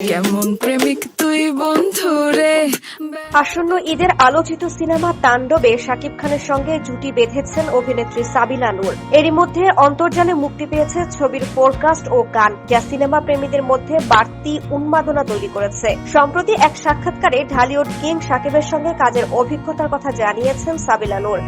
কেমন প্রেমিক তুই বন্ধু রে? আসন্ন ঈদের আলোচিত সিনেমা তাণ্ডবে শাকিব খানের সঙ্গে জুটি বেঁধেছেন অভিনেত্রী সাবিলা নূর। এরই মধ্যে অন্তর্জালে মুক্তি পেয়েছে ছবির ফোরকাস্ট ও গান। যা সিনেমা প্রেমীদের মধ্যে বাড়তি উন্মাদনা তৈরি করেছে। সম্প্রতি এক সাক্ষাৎকারে ঢালিউড কিং শাকিবের সঙ্গে কাজের অভিজ্ঞতার কথা জানিয়েছেন সাবিলা নূর।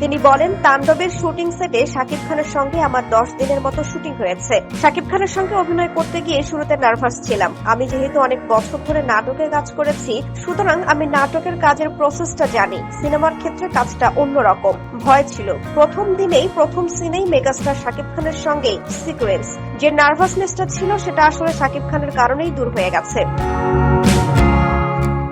তিনি বলেন, তাণ্ডবের শুটিং সেটে শাকিব খানের সঙ্গে আমার দশ দিনের মতো শুটিং হয়েছে। শাকিব খানের সঙ্গে অভিনয় করতে গিয়ে শুরুতে নার্ভাস ছিলাম। আমি যেহেতু অনেক বছর ধরে নাটকে কাজ করেছি, সুতরাং আমি নাটকের কাজের প্রসেসটা জানি। সিনেমার ক্ষেত্রে কাজটা অন্যরকম। ভয় ছিল। প্রথম দিনেই, প্রথম সিনেই মেগাস্টার শাকিব খানের সঙ্গে সিকোয়েন্স। যে নার্ভাসনেসটা ছিল, সেটা আসলে শাকিব খানের কারণেই দূর হয়ে গেছে।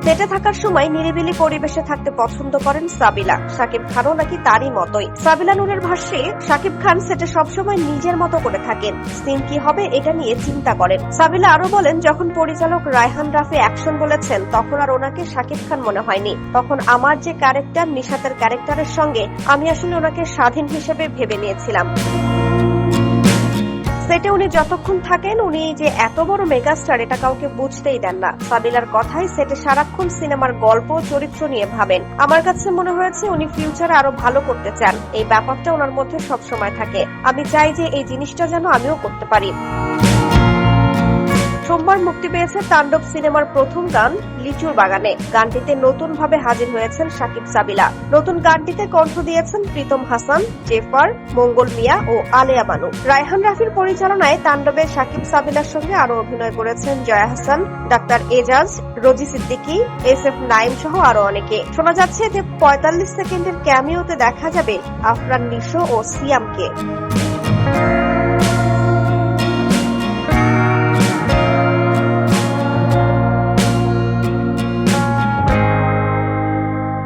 সেটে থাকার সময় নিরিবিলি পরিবেশে থাকতে পছন্দ করেন সাবিলা। শাকিব খানও নাকি তারই মতোই। সাবিলা নুরের ভাষ্যে শাকিব খান সেটে সবসময় নিজের মতো করে থাকেন। সিন কি হবে এটা নিয়ে চিন্তা করেন। সাবিলা আরও বলেন, যখন পরিচালক রায়হান রাফে অ্যাকশন বলেছেন, তখন আর ওনাকে শাকিব খান মনে হয়নি। তখন আমার যে ক্যারেক্টার, নিশাতের ক্যারেক্টারের সঙ্গে আমি আসলে ওনাকে স্বাধীন হিসেবে ভেবে নিয়েছিলাম। সেটে উনি যতক্ষণ থাকেন, উনি যে এত বড় মেগাস্টার, এটা কাউকে বুঝতেই দেন না। সাবিলার কথাই সেটে সারাক্ষণ সিনেমার গল্প চরিত্র নিয়ে ভাবেন। আমার কাছে মনে হয়েছে উনি ফিউচারে আরও ভালো করতে চান। এই ব্যাপারটা ওনার মধ্যে সবসময় থাকে। আমি চাই যে এই জিনিসটা যেন আমিও করতে পারি। পেয়েছে তাণ্ডব সিনেমার প্রথম গান লিচুর বাগানে। গানটিতে নতুন ভাবে হাজির হয়েছেন সাকিব সাবিলা। নতুন গানটিতে কণ্ঠ দিয়েছেন প্রীতম হাসান, জেফার, মঙ্গল মিয়া ও আলেয়া বানু রায়হান রাফির পরিচালনায় তাণ্ডবে সাকিব সাবিলার সঙ্গে আরও অভিনয় করেছেন Joya Hasan, doctor Ejaj, Rosy Siddiqui, S F Naim সহ আরও অনেকে। শোনা যাচ্ছে যে পঁয়তাল্লিশ সেকেন্ডের ক্যামিওতে দেখা যাবে আফরান নিশো ও সিয়ামকে।